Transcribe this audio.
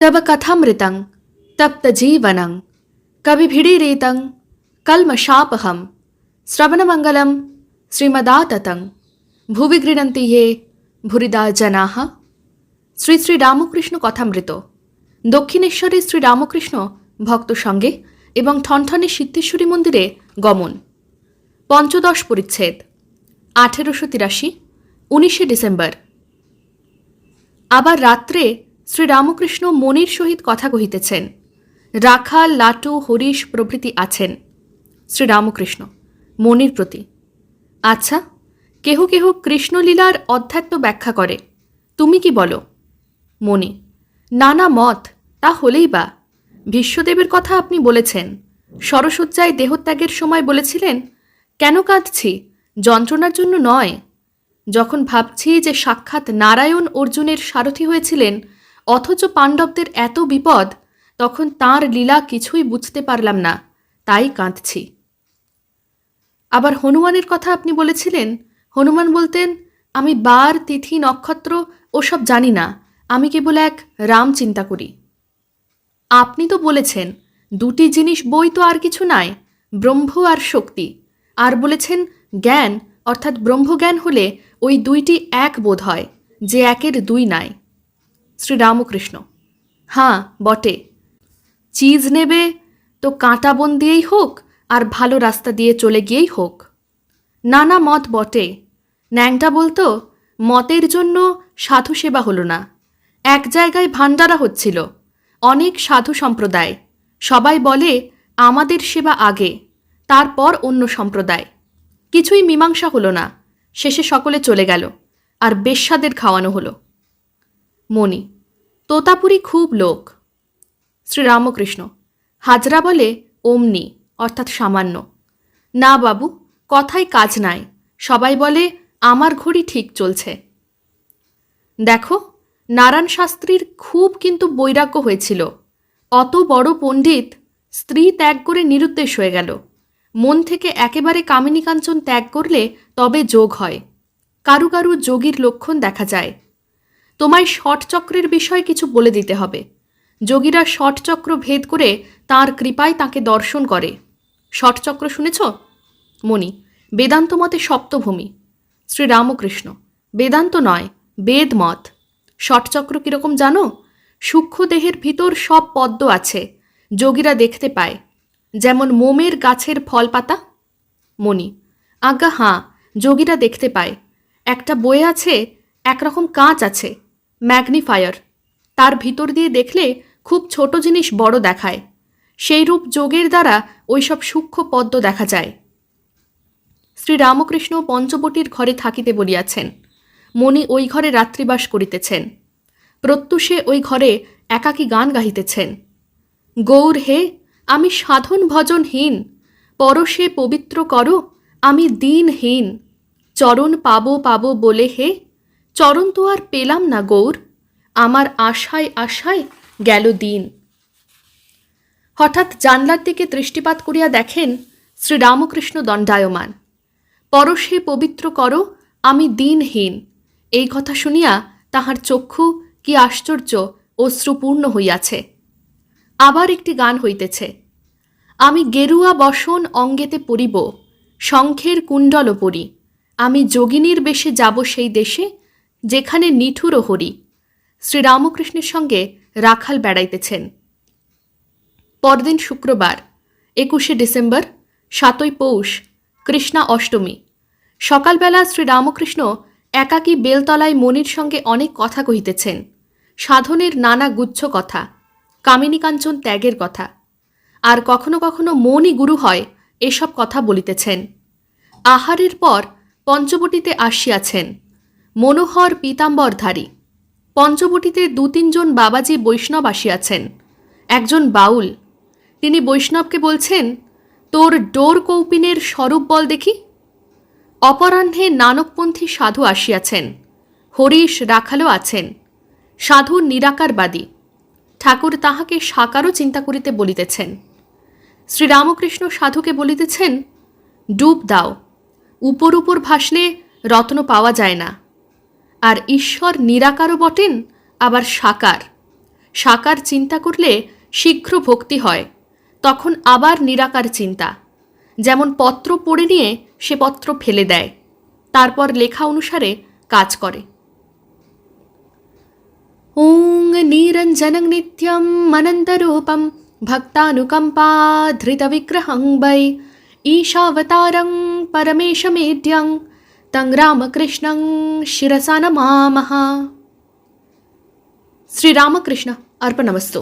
तब कथामृतं तप्तजीवनं कविभिडिरेतं कल्मषापहं श्रवणमङ्गलं श्रीमदाततं ভুবি গৃণন্তি হে ভুরিদা জনাহা শ্রী শ্রী রামকৃষ্ণ কথামৃত দক্ষিণেশ্বরে শ্রী রামকৃষ্ণ ভক্ত সঙ্গে এবং ঠনঠনে সিদ্ধেশ্বরী মন্দিরে গমন পঞ্চদশ পরিচ্ছেদ আঠেরোশো তিরাশি উনিশে ডিসেম্বর আবার রাত্রে শ্রী রামকৃষ্ণ মনির সহিত কথা কহিতেছেন। রাখাল লাটু, হরিশ প্রভৃতি আছেন। শ্রীরামকৃষ্ণ, মনির প্রতি। আচ্ছা কেহ কেহ কৃষ্ণলীলার অধ্যাত্ম ব্যাখ্যা করে। তুমি কি বলো? মনি, নানা মত, তা হলেই বা। ভীষ্মদেবের কথা আপনি বলেছেন। সরসজ্জায় দেহত্যাগের সময় বলেছিলেন, কেন কাঁদছি? যন্ত্রণার জন্য নয়। যখন ভাবছি যে সাক্ষাৎ নারায়ণ অর্জুনের সারথি হয়েছিলেন অথচ পাণ্ডবদের এত বিপদ, তখন তার লীলা কিছুই বুঝতে পারলাম না, তাই কাঁদছি। আবার হনুমানের কথা আপনি বলেছিলেন, হনুমান বলতেন, আমি বার, তিথি, নক্ষত্র, ওসব জানি না, আমি কেবল এক রাম চিন্তা করি। আপনি তো বলেছেন, দুটি জিনিস বই তো আর কিছু নাই, ব্রহ্ম আর শক্তি। আর বলেছেন, জ্ঞান, অর্থাৎ ব্রহ্মজ্ঞান হলে ওই দুইটি এক বোধ হয়, যে একের দুই নাই। শ্রী রামকৃষ্ণ হাঁ বটে। চিজ নেবে তো কাঁটা বন দিয়েই হোক আর ভালো রাস্তা দিয়ে চলে গিয়েই হোক। নানা মত বটে। ন্যাংটা বলতো, মতের জন্য সাধু সেবা হলো না। এক জায়গায় ভাণ্ডারা হচ্ছিল। অনেক সাধু সম্প্রদায়। সবাই বলে, আমাদের সেবা আগে, তারপর অন্য সম্প্রদায়। কিছুই মীমাংসা হলো না। শেষে সকলে চলে গেল। আর বেশ্যাদের খাওয়ানো হলো। মণি। তোতাপুরি খুব লোক। শ্রীরামকৃষ্ণ। হাজরা বলে অমনি, অর্থাৎ সামান্য। না বাবু, কথায় কাজ নাই। সবাই বলে, আমার ঘড়ি ঠিক চলছে। দেখো, নারায়ণ শাস্ত্রীর খুব কিন্তু বৈরাগ্য হয়েছিল। অত বড় পণ্ডিত স্ত্রী ত্যাগ করে নিরুদ্দেশ হয়ে গেল। মন থেকে একেবারে কামিনী কাঞ্চন ত্যাগ করলে তবে যোগ হয়। কারু কারু যোগীর লক্ষণ দেখা যায়। তোমায় ষটচক্রের বিষয়ে কিছু বলে দিতে হবে। যোগীরা ষট চক্র ভেদ করে তার কৃপায় তাকে দর্শন করে। ষট চক্র শুনেছ? মণি, বেদান্ত মতে সপ্তভূমি। শ্রী রামকৃষ্ণ বেদান্ত নয়, বেদ মত। ষটচক্র কীরকম জানো? সূক্ষ্ম দেহের ভিতর সব পদ্ম আছে, যোগীরা দেখতে পায়। যেমন মোমের গাছের ফল পাতা মণি, আজ্ঞা, হাঁ, যোগীরা দেখতে পায়। একটা বই আছে, একরকম কাঁচ আছে। ম্যাগনিফায়ার। তার ভিতর দিয়ে দেখলে খুব ছোট জিনিস বড় দেখায়। সেই রূপ যোগের দ্বারা ওইসব সূক্ষ্ম পদ্ম দেখা যায়। শ্রী রামকৃষ্ণ পঞ্চবটির ঘরে থাকিতে বলিয়াছেন, মণি ওই ঘরে রাত্রিবাস করিতেছেন। প্রত্যুষে ওই ঘরে একাকী গান গাহিতেছেন। গৌর হে, আমি সাধন ভজনহীন, পরশে পবিত্র করো, আমি দিনহীন। চরণ পাবো পাবো বলে হে চরণ তো আর পেলাম না গৌর, আমার আশায় আশায় গেল দিন। হঠাৎ জানলার দিকে দৃষ্টিপাত করিয়া দেখেন শ্রীরামকৃষ্ণ দণ্ডায়মান। পরশে পবিত্র করো, আমি দিনহীন। এই কথা শুনিয়া তাহার চক্ষু কি আশ্চর্য অশ্রুপূর্ণ হইয়াছে। আবার একটি গান হইতেছে, আমি গেরুয়া বসন অঙ্গেতে পড়িব শঙ্খের কুণ্ডল পরি আমি যোগিনীর বেশে যাব সেই দেশে যেখানে নিঠুর ও হরি শ্রীরামকৃষ্ণের সঙ্গে রাখাল বেড়াইতেছেন। পরদিন শুক্রবার, একুশে ডিসেম্বর, সাতই পৌষ, কৃষ্ণা অষ্টমী। সকালবেলা শ্রীরামকৃষ্ণ একাকী বেলতলায় মনির সঙ্গে অনেক কথা কহিতেছেন। সাধনের নানা গুচ্ছ কথা কামিনী কাঞ্চন ত্যাগের কথা। আর কখনো কখনো মনই গুরু হয় এসব কথা বলিতেছেন। আহারের পর পঞ্চবটিতে আসিয়াছেন। মনোহর পীতাম্বরধারী। পঞ্চবটিতে দু তিনজন বাবাজি বৈষ্ণব আসিয়াছেন। একজন বাউল। তিনি বৈষ্ণবকে বলছেন, তোর ডোর কৌপিনের স্বরূপ বল দেখি। অপরাহ্নে নানকপন্থী সাধু আসিয়াছেন। হরিশ রাখালও আছেন। সাধু নিরাকারবাদী। ঠাকুর তাহাকে সাকারও চিন্তা করিতে বলিতেছেন। শ্রীরামকৃষ্ণ সাধুকে বলিতেছেন, ডুব দাও। উপর উপর ভাসলে রত্ন পাওয়া যায় না। আর ঈশ্বর নিরাকারও বটেন আবার সাকার সাকার চিন্তা করলে শীঘ্র ভক্তি হয় তখন আবার নিরাকার চিন্তা যেমন পত্র পড়ে নিয়ে সে পত্র ফেলে দেয় তারপর লেখা অনুসারে কাজ করে ॐ निरञ्जनं नित्यम् अनन्तरूपं भक्तानुकम्पाधृतविग्रहं वै ईशावतारं परमेशमेड्यं తం రామకృష్ణం శిరసాన మామహ శ్రీరామకృష్ణ అర్పణమస్తు